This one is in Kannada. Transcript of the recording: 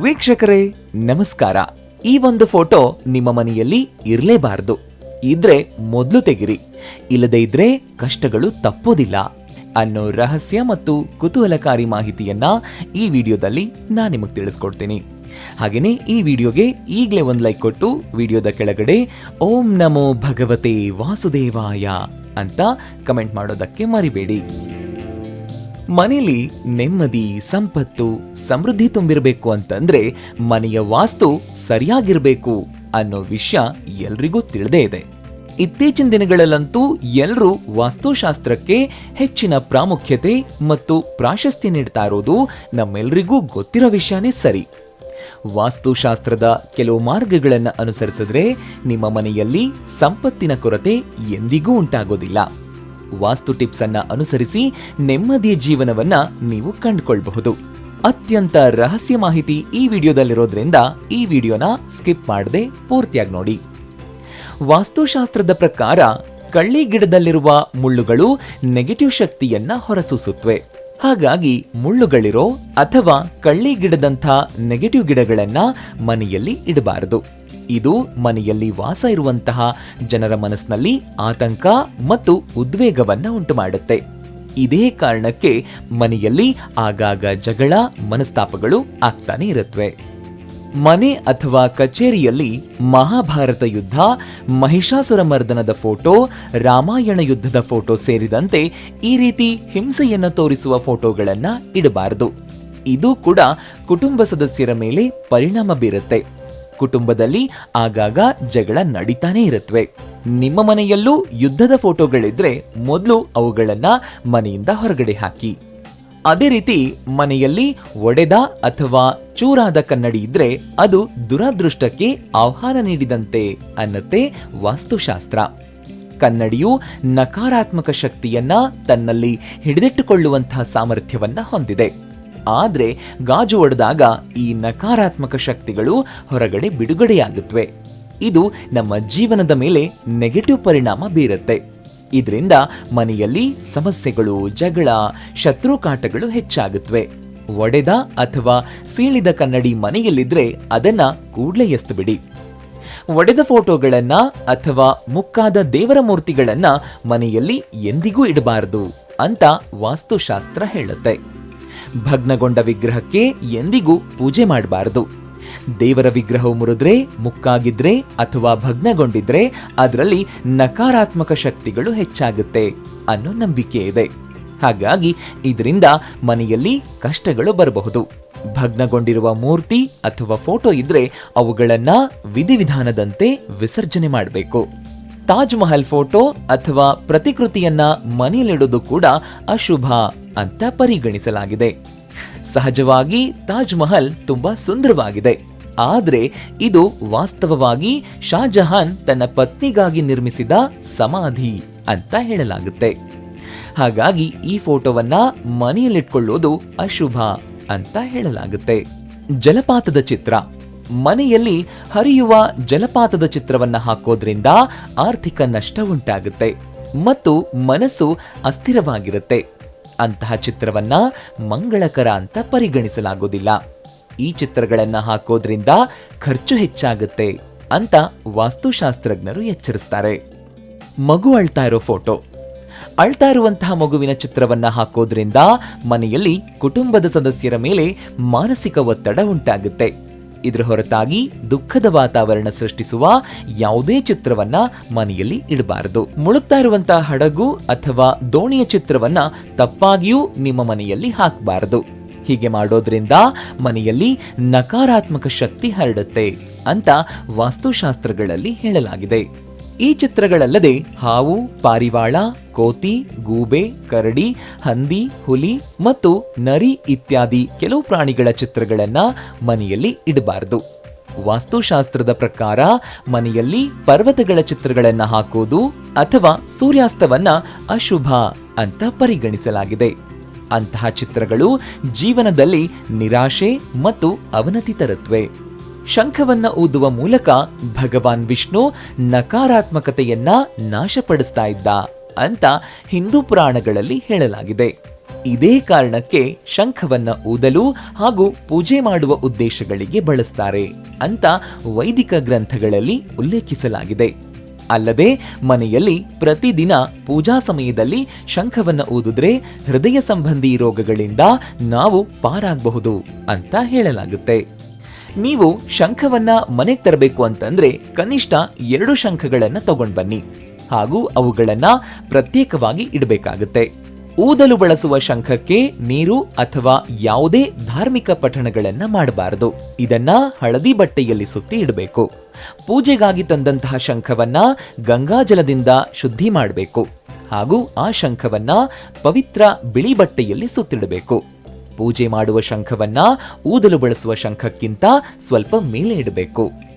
ವೀಕ್ಷಕರೇ, ನಮಸ್ಕಾರ. ಈ ಒಂದು ಫೋಟೋ ನಿಮ್ಮ ಮನೆಯಲ್ಲಿ ಇರಲೇಬಾರದು. ಇದ್ರೆ ಮೊದಲು ತೆಗಿರಿ. ಇಲ್ಲದೇ ಇದ್ರೆ ಕಷ್ಟಗಳು ತಪ್ಪೋದಿಲ್ಲ. ಅನ್ನೋ ರಹಸ್ಯ ಮತ್ತು ಕುತೂಹಲಕಾರಿ ಮಾಹಿತಿಯನ್ನ ಈ ವಿಡಿಯೋದಲ್ಲಿ ನಾನು ನಿಮಗೆ ತಿಳಿಸ್ಕೊಡ್ತೀನಿ. ಹಾಗೇನೆ ಈ ವಿಡಿಯೋಗೆ ಈಗಲೇ ಒಂದು ಲೈಕ್ ಕೊಟ್ಟು ವಿಡಿಯೋದ ಕೆಳಗಡೆ ಓಂ ನಮೋ ಭಗವತೆ ವಾಸುದೇವಾಯ ಅಂತ ಕಮೆಂಟ್ ಮಾಡೋದಕ್ಕೆ ಮರಿಬೇಡಿ. ಮನೆಯಲ್ಲಿ ನೆಮ್ಮದಿ, ಸಂಪತ್ತು, ಸಮೃದ್ಧಿ ತುಂಬಿರಬೇಕು ಅಂತಂದ್ರೆ ಮನೆಯ ವಾಸ್ತು ಸರಿಯಾಗಿರಬೇಕು ಅನ್ನೋ ವಿಷಯ ಎಲ್ರಿಗೂ ತಿಳಿದೇ ಇದೆ. ಇತ್ತೀಚಿನ ದಿನಗಳಲ್ಲಂತೂ ಎಲ್ಲರೂ ವಾಸ್ತುಶಾಸ್ತ್ರಕ್ಕೆ ಹೆಚ್ಚಿನ ಪ್ರಾಮುಖ್ಯತೆ ಮತ್ತು ಪ್ರಾಶಸ್ತ್ಯ ನೀಡ್ತಾ ಇರೋದು ನಮ್ಮೆಲ್ರಿಗೂ ಗೊತ್ತಿರೋ ವಿಷಯನೇ ಸರಿ. ವಾಸ್ತುಶಾಸ್ತ್ರದ ಕೆಲವು ಮಾರ್ಗಗಳನ್ನು ಅನುಸರಿಸಿದ್ರೆ ನಿಮ್ಮ ಮನೆಯಲ್ಲಿ ಸಂಪತ್ತಿನ ಕೊರತೆ ಎಂದಿಗೂ ಉಂಟಾಗೋದಿಲ್ಲ. ವಾಸ್ತು ಟಿಪ್ಸ್ ಅನ್ನ ಅನುಸರಿಸಿ ನೆಮ್ಮದಿಯ ಜೀವನವನ್ನ ನೀವು ಕಂಡುಕೊಳ್ಬಹುದು. ಅತ್ಯಂತ ರಹಸ್ಯ ಮಾಹಿತಿ ಈ ವಿಡಿಯೋದಲ್ಲಿರೋದ್ರಿಂದ ಈ ವಿಡಿಯೋನ ಸ್ಕಿಪ್ ಮಾಡದೆ ಪೂರ್ತಿಯಾಗಿ ನೋಡಿ. ವಾಸ್ತುಶಾಸ್ತ್ರದ ಪ್ರಕಾರ ಕಳ್ಳಿ ಗಿಡದಲ್ಲಿರುವ ಮುಳ್ಳುಗಳು ನೆಗೆಟಿವ್ ಶಕ್ತಿಯನ್ನ ಹೊರಸೂಸುತ್ತವೆ ಹಾಗಾಗಿ ಮುಳ್ಳುಗಳಿರೋ ಅಥವಾ ಕಳ್ಳಿ ಗಿಡದಂಥ ನೆಗೆಟಿವ್ ಗಿಡಗಳನ್ನ ಮನೆಯಲ್ಲಿ ಇಡಬಾರದು. ಇದು ಮನೆಯಲ್ಲಿ ವಾಸ ಇರುವಂತಹ ಜನರ ಮನಸ್ಸಿನಲ್ಲಿ ಆತಂಕ ಮತ್ತು ಉದ್ವೇಗವನ್ನು ಉಂಟು ಮಾಡುತ್ತೆ ಇದೇ ಕಾರಣಕ್ಕೆ ಮನೆಯಲ್ಲಿ ಆಗಾಗ ಜಗಳ, ಮನಸ್ತಾಪಗಳು ಆಗ್ತಾನೆ ಇರುತ್ತವೆ ಮನೆ ಅಥವಾ ಕಚೇರಿಯಲ್ಲಿ ಮಹಾಭಾರತ ಯುದ್ಧ, ಮಹಿಷಾಸುರ ಮರ್ದನದ ಫೋಟೋ, ರಾಮಾಯಣ ಯುದ್ಧದ ಫೋಟೋ ಸೇರಿದಂತೆ ಈ ರೀತಿ ಹಿಂಸೆಯನ್ನು ತೋರಿಸುವ ಫೋಟೋಗಳನ್ನು ಇಡಬಾರದು. ಇದು ಕೂಡ ಕುಟುಂಬ ಸದಸ್ಯರ ಮೇಲೆ ಪರಿಣಾಮ ಬೀರುತ್ತೆ. ಕುಟುಂಬದಲ್ಲಿ ಆಗಾಗ ಜಗಳ ನಡೀತಾನೆ ಇರುತ್ತವೆ ನಿಮ್ಮ ಮನೆಯಲ್ಲೂ ಯುದ್ಧದ ಫೋಟೋಗಳಿದ್ರೆ ಮೊದಲು ಅವುಗಳನ್ನ ಮನೆಯಿಂದ ಹೊರಗಡೆ ಹಾಕಿ. ಅದೇ ರೀತಿ ಮನೆಯಲ್ಲಿ ಒಡೆದ ಅಥವಾ ಚೂರಾದ ಕನ್ನಡಿ ಇದ್ರೆ ಅದು ದುರಾದೃಷ್ಟಕ್ಕೆ ಆಹ್ವಾನ ನೀಡಿದಂತೆ ಅನ್ನತ್ತೆ ವಾಸ್ತುಶಾಸ್ತ್ರ. ಕನ್ನಡಿಯು ನಕಾರಾತ್ಮಕ ಶಕ್ತಿಯನ್ನ ತನ್ನಲ್ಲಿ ಹಿಡಿದಿಟ್ಟುಕೊಳ್ಳುವಂತಹ ಸಾಮರ್ಥ್ಯವನ್ನ ಹೊಂದಿದೆ. ಆದ್ರೆ ಗಾಜು ಒಡೆದಾಗ ಈ ನಕಾರಾತ್ಮಕ ಶಕ್ತಿಗಳು ಹೊರಗಡೆ ಬಿಡುಗಡೆಯಾಗುತ್ತವೆ. ಇದು ನಮ್ಮ ಜೀವನದ ಮೇಲೆ ನೆಗೆಟಿವ್ ಪರಿಣಾಮ ಬೀರುತ್ತೆ. ಇದರಿಂದ ಮನೆಯಲ್ಲಿ ಸಮಸ್ಯೆಗಳು, ಜಗಳ, ಶತ್ರುಕಾಟಗಳು ಹೆಚ್ಚಾಗುತ್ತವೆ. ಒಡೆದ ಅಥವಾ ಸೀಳಿದ ಕನ್ನಡಿ ಮನೆಯಲ್ಲಿದ್ದರೆ ಅದನ್ನ ಕೂಡಲೇ ಎಸ್ತುಬಿಡಿ. ಒಡೆದ ಫೋಟೋಗಳನ್ನ ಅಥವಾ ಮುಕ್ಕಾದ ದೇವರ ಮೂರ್ತಿಗಳನ್ನ ಮನೆಯಲ್ಲಿ ಎಂದಿಗೂ ಇಡಬಾರದು ಅಂತ ವಾಸ್ತುಶಾಸ್ತ್ರ ಹೇಳುತ್ತೆ. ಭಗ್ನಗೊಂಡ ವಿಗ್ರಹಕ್ಕೆ ಎಂದಿಗೂ ಪೂಜೆ ಮಾಡಬಾರದು. ದೇವರ ವಿಗ್ರಹವು ಮುರಿದ್ರೆ, ಮುಕ್ಕಾಗಿದ್ರೆ ಅಥವಾ ಭಗ್ನಗೊಂಡಿದ್ರೆ ಅದರಲ್ಲಿ ನಕಾರಾತ್ಮಕ ಶಕ್ತಿಗಳು ಹೆಚ್ಚಾಗುತ್ತೆ ಅನ್ನೋ ನಂಬಿಕೆ ಇದೆ. ಹಾಗಾಗಿ ಇದರಿಂದ ಮನೆಯಲ್ಲಿ ಕಷ್ಟಗಳು ಬರಬಹುದು. ಭಗ್ನಗೊಂಡಿರುವ ಮೂರ್ತಿ ಅಥವಾ ಫೋಟೋ ಇದ್ರೆ ಅವುಗಳನ್ನ ವಿಧಿವಿಧಾನದಂತೆ ವಿಸರ್ಜನೆ ಮಾಡಬೇಕು. ತಾಜ್ ಮಹಲ್ ಫೋಟೋ ಅಥವಾ ಪ್ರತಿಕೃತಿಯನ್ನ ಮನೆಯಲ್ಲಿಡೋದು ಕೂಡ ಅಶುಭ ಅಂತ ಪರಿಗಣಿಸಲಾಗಿದೆ. ಸಹಜವಾಗಿ ತಾಜ್ ಮಹಲ್ ತುಂಬಾ ಸುಂದರವಾಗಿದೆ. ಆದರೆ ಇದು ವಾಸ್ತವವಾಗಿ ಶಾಜಹಾನ್ ತನ್ನ ಪತ್ನಿಗಾಗಿ ನಿರ್ಮಿಸಿದ ಸಮಾಧಿ ಅಂತ ಹೇಳಲಾಗುತ್ತೆ. ಹಾಗಾಗಿ ಈ ಫೋಟೋವನ್ನ ಮನೆಯಲ್ಲಿಟ್ಕೊಳ್ಳೋದು ಅಶುಭ ಅಂತ ಹೇಳಲಾಗುತ್ತೆ. ಜಲಪಾತದ ಚಿತ್ರ. ಮನೆಯಲ್ಲಿ ಹರಿಯುವ ಜಲಪಾತದ ಚಿತ್ರವನ್ನ ಹಾಕೋದ್ರಿಂದ ಆರ್ಥಿಕ ನಷ್ಟ ಉಂಟಾಗುತ್ತೆ ಮತ್ತು ಮನಸ್ಸು ಅಸ್ಥಿರವಾಗಿರುತ್ತೆ. ಅಂತಹ ಚಿತ್ರವನ್ನ ಮಂಗಳಕರ ಅಂತ ಪರಿಗಣಿಸಲಾಗೋದಿಲ್ಲ. ಈ ಚಿತ್ರಗಳನ್ನ ಹಾಕೋದ್ರಿಂದ ಖರ್ಚು ಹೆಚ್ಚಾಗುತ್ತೆ ಅಂತ ವಾಸ್ತುಶಾಸ್ತ್ರಜ್ಞರು ಎಚ್ಚರಿಸ್ತಾರೆ. ಮಗು ಅಳ್ತಾ ಇರೋ ಫೋಟೋ. ಅಳ್ತಾ ಇರುವಂತಹ ಮಗುವಿನ ಚಿತ್ರವನ್ನ ಹಾಕೋದ್ರಿಂದ ಮನೆಯಲ್ಲಿ ಕುಟುಂಬದ ಸದಸ್ಯರ ಮೇಲೆ ಮಾನಸಿಕ ಒತ್ತಡ ಉಂಟಾಗುತ್ತೆ. ಇದರ ಹೊರತಾಗಿ ದುಃಖದ ವಾತಾವರಣ ಸೃಷ್ಟಿಸುವ ಯಾವುದೇ ಚಿತ್ರವನ್ನ ಮನೆಯಲ್ಲಿ ಇಡಬಾರದು. ಮುಳುಗ್ತಾ ಇರುವಂತಹ ಹಡಗು ಅಥವಾ ದೋಣಿಯ ಚಿತ್ರವನ್ನ ತಪ್ಪಾಗಿಯೂ ನಿಮ್ಮ ಮನೆಯಲ್ಲಿ ಹಾಕಬಾರದು. ಹೀಗೆ ಮಾಡೋದ್ರಿಂದ ಮನೆಯಲ್ಲಿ ನಕಾರಾತ್ಮಕ ಶಕ್ತಿ ಹರಡುತ್ತೆ ಅಂತ ವಾಸ್ತುಶಾಸ್ತ್ರಗಳಲ್ಲಿ ಹೇಳಲಾಗಿದೆ. ಈ ಚಿತ್ರಗಳಲ್ಲದೆ ಹಾವು, ಪಾರಿವಾಳ, ಕೋತಿ, ಗೂಬೆ, ಕರಡಿ, ಹಂದಿ, ಹುಲಿ ಮತ್ತು ನರಿ ಇತ್ಯಾದಿ ಕೆಲವು ಪ್ರಾಣಿಗಳ ಚಿತ್ರಗಳನ್ನ ಮನೆಯಲ್ಲಿ ಇಡಬಾರದು. ವಾಸ್ತುಶಾಸ್ತ್ರದ ಪ್ರಕಾರ ಮನೆಯಲ್ಲಿ ಪರ್ವತಗಳ ಚಿತ್ರಗಳನ್ನ ಹಾಕೋದು ಅಥವಾ ಸೂರ್ಯಾಸ್ತವನ್ನ ಅಶುಭ ಅಂತ ಪರಿಗಣಿಸಲಾಗಿದೆ. ಅಂತಹ ಚಿತ್ರಗಳು ಜೀವನದಲ್ಲಿ ನಿರಾಶೆ ಮತ್ತು ಅವನತಿ ತರುತ್ತವೆ ಶಂಖವನ್ನ ಊದುವ ಮೂಲಕ ಭಗವಾನ್ ವಿಷ್ಣು ನಕಾರಾತ್ಮಕತೆಯನ್ನ ನಾಶಪಡಿಸ್ತಾ ಇದ್ದ ಅಂತ ಹಿಂದೂ ಪುರಾಣಗಳಲ್ಲಿ ಹೇಳಲಾಗಿದೆ. ಇದೇ ಕಾರಣಕ್ಕೆ ಶಂಖವನ್ನ ಊದಲು ಹಾಗೂ ಪೂಜೆ ಮಾಡುವ ಉದ್ದೇಶಗಳಿಗೆ ಬಳಸ್ತಾರೆ ಅಂತ ವೈದಿಕ ಗ್ರಂಥಗಳಲ್ಲಿ ಉಲ್ಲೇಖಿಸಲಾಗಿದೆ. ಅಲ್ಲದೆ ಮನೆಯಲ್ಲಿ ಪ್ರತಿದಿನ ಪೂಜಾ ಸಮಯದಲ್ಲಿ ಶಂಖವನ್ನ ಊದಿದ್ರೆ ಹೃದಯ ಸಂಬಂಧಿ ರೋಗಗಳಿಂದ ನಾವು ಪಾರಾಗಬಹುದು ಅಂತ ಹೇಳಲಾಗುತ್ತೆ. ನೀವು ಶಂಖವನ್ನ ಮನೆಗೆ ತರಬೇಕು ಅಂತಂದ್ರೆ ಕನಿಷ್ಠ ಎರಡು ಶಂಖಗಳನ್ನ ತಗೊಂಡ್ ಬನ್ನಿ. ಹಾಗೂ ಅವುಗಳನ್ನ ಪ್ರತ್ಯೇಕವಾಗಿ ಇಡಬೇಕಾಗುತ್ತೆ. ಊದಲು ಬಳಸುವ ಶಂಖಕ್ಕೆ ನೀರು ಅಥವಾ ಯಾವುದೇ ಧಾರ್ಮಿಕ ಪಠಣಗಳನ್ನ ಮಾಡಬಾರದು. ಇದನ್ನ ಹಳದಿ ಬಟ್ಟೆಯಲ್ಲಿ ಸುತ್ತಿ ಇಡಬೇಕು. ಪೂಜೆಗಾಗಿ ತಂದಂತಹ ಶಂಖವನ್ನ ಗಂಗಾಜಲದಿಂದ ಶುದ್ಧಿ ಮಾಡಬೇಕು. ಹಾಗೂ ಆ ಶಂಖವನ್ನ ಪವಿತ್ರ ಬಿಳಿ ಬಟ್ಟೆಯಲ್ಲಿ ಸುತ್ತಿಡಬೇಕು. ಪೂಜೆ ಮಾಡುವ ಶಂಖವನ್ನ ಊದಲು ಬಳಸುವ ಶಂಖಕ್ಕಿಂತ ಸ್ವಲ್ಪ ಮೇಲೆ ಇಡಬೇಕು.